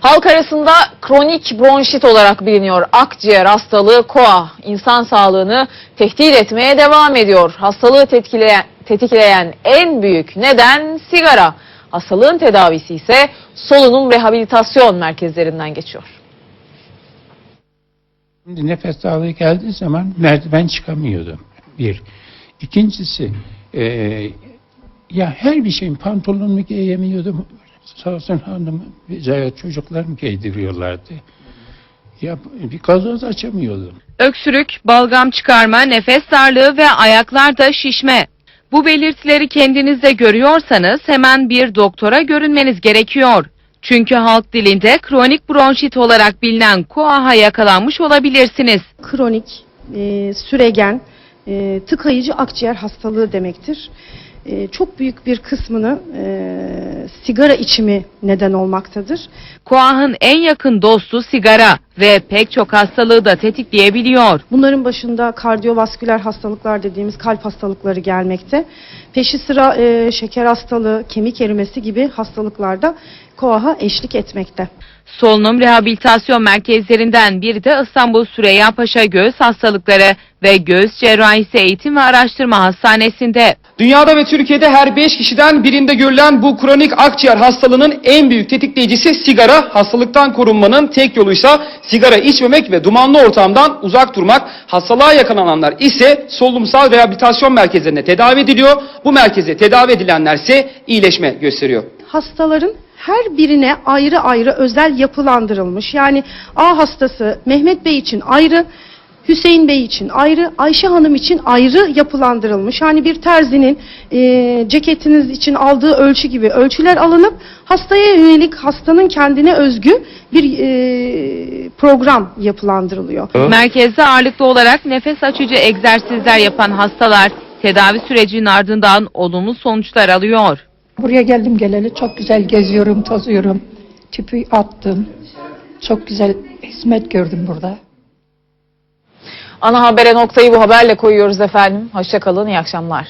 Halk arasında kronik bronşit olarak biliniyor. Akciğer hastalığı KOA insan sağlığını tehdit etmeye devam ediyor. Hastalığı tetikleyen, tetikleyen en büyük neden sigara. Hastalığın tedavisi ise solunum rehabilitasyon merkezlerinden geçiyor. Şimdi nefes darlığı geldiği zaman merdiven çıkamıyordum. Bir. İkincisi e, ya her bir şeyin pantolonumu giyemiyordum. Sağ olsun hanım veya çocuklarım giydiriyorlardı. Ya bir gazoz açamıyordum. Öksürük, balgam çıkarma, nefes darlığı ve ayaklarda şişme. Bu belirtileri kendinizde görüyorsanız hemen bir doktora görünmeniz gerekiyor. Çünkü halk dilinde kronik bronşit olarak bilinen KOAH'a yakalanmış olabilirsiniz. kronik, e, süregen, e, tıkayıcı akciğer hastalığı demektir. E, çok büyük bir kısmını e, sigara içimi neden olmaktadır. KOAH'ın en yakın dostu sigara ve pek çok hastalığı da tetikleyebiliyor. Bunların başında kardiyovasküler hastalıklar dediğimiz kalp hastalıkları gelmekte. Peşi sıra e, şeker hastalığı, kemik erimesi gibi hastalıklarda koaha eşlik etmekte. Solunum rehabilitasyon merkezlerinden biri de İstanbul Süreyya Paşa Göğüs Hastalıkları ve Göğüs Cerrahisi Eğitim ve Araştırma Hastanesi'nde. Dünyada ve Türkiye'de her 5 kişiden birinde görülen bu kronik akciğer hastalığının en büyük tetikleyicisi sigara. Hastalıktan korunmanın tek yoluysa sigara içmemek ve dumanlı ortamdan uzak durmak. Hastalığa yakalananlar ise solunumsal rehabilitasyon merkezlerine tedavi ediliyor. Bu merkeze tedavi edilenler ise iyileşme gösteriyor. hastaların her birine ayrı ayrı özel yapılandırılmış. Yani A hastası Mehmet Bey için ayrı, Hüseyin Bey için ayrı, Ayşe Hanım için ayrı yapılandırılmış. Yani bir terzinin e, ceketiniz için aldığı ölçü gibi ölçüler alınıp hastaya yönelik hastanın kendine özgü bir e, program yapılandırılıyor. Merkezde ağırlıklı olarak nefes açıcı egzersizler yapan hastalar tedavi sürecinin ardından olumlu sonuçlar alıyor. Buraya geldim geleli çok güzel geziyorum, tozuyorum. Tüpü attım. Çok güzel hizmet gördüm burada. Ana habere noktayı bu haberle koyuyoruz efendim. Hoşçakalın, iyi akşamlar.